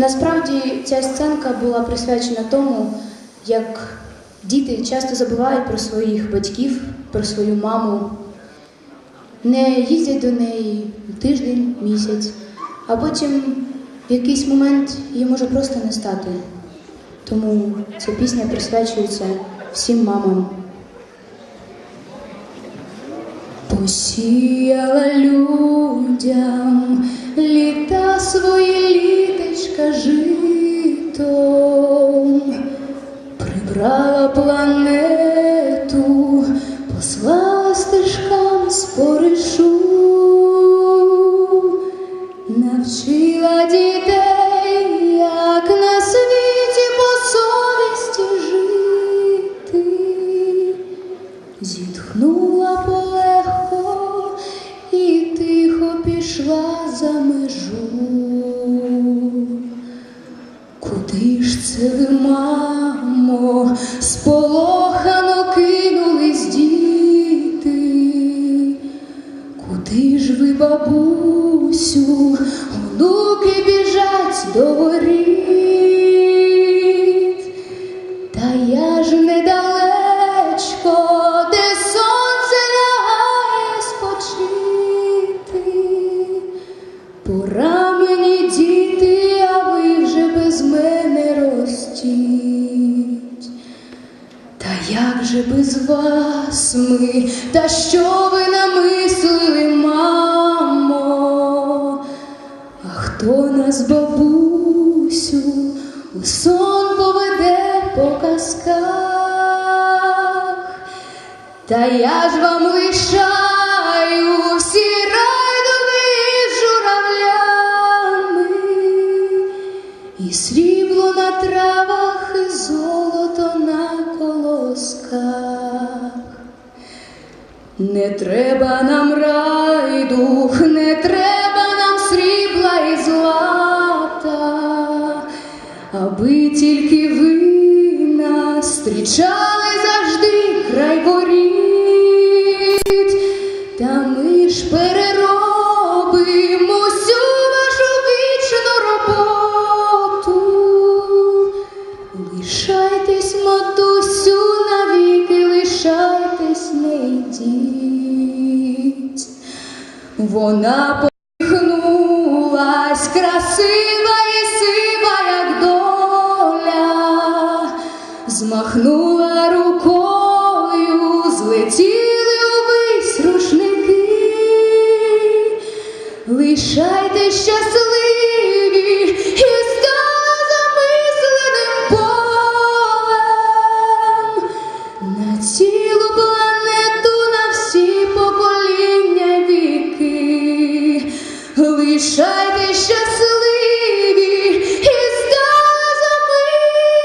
Насправді ця сценка була присвячена тому, як діти часто забувають про своїх батьків, про свою маму, не їздять до неї тиждень, місяць, а потім в якийсь момент її може просто не стати. Тому ця пісня присвячується всім мамам. Посіяла людям літа свої навчила дітей, як на світі по совісті жити. Зітхнула полегко і тихо пішла за межу. Куди ж це ви, мамо, сполохано до воріт? Та я ж недалечко, де сонце спочити. Пора мені діти, а ви вже без мене ростіть. Та як же без вас ми, та що ви намислили, хто нас, бабусю, у сон поведе по казках? Та я ж вам лишаю всі райдуги журавлями, і срібло на травах, і золото на колосках. Не треба нам райдух, не треба аби тільки ви нас зустрічали завжди край воріт, та ми ж переробимо всю вашу вічну роботу. Лишайтесь, матусю, навіки, лишайтесь, не йдіть. Вона Лишайте щасливі і стало замисленим полем. На цілу планету, на всі покоління віки, лишайте щасливі і стало замисленим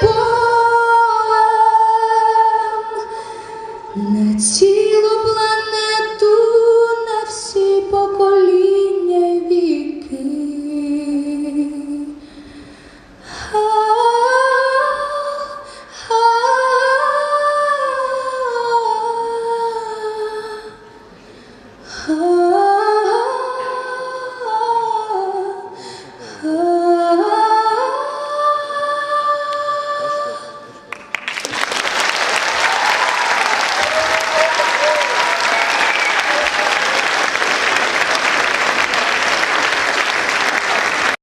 полем. На цілу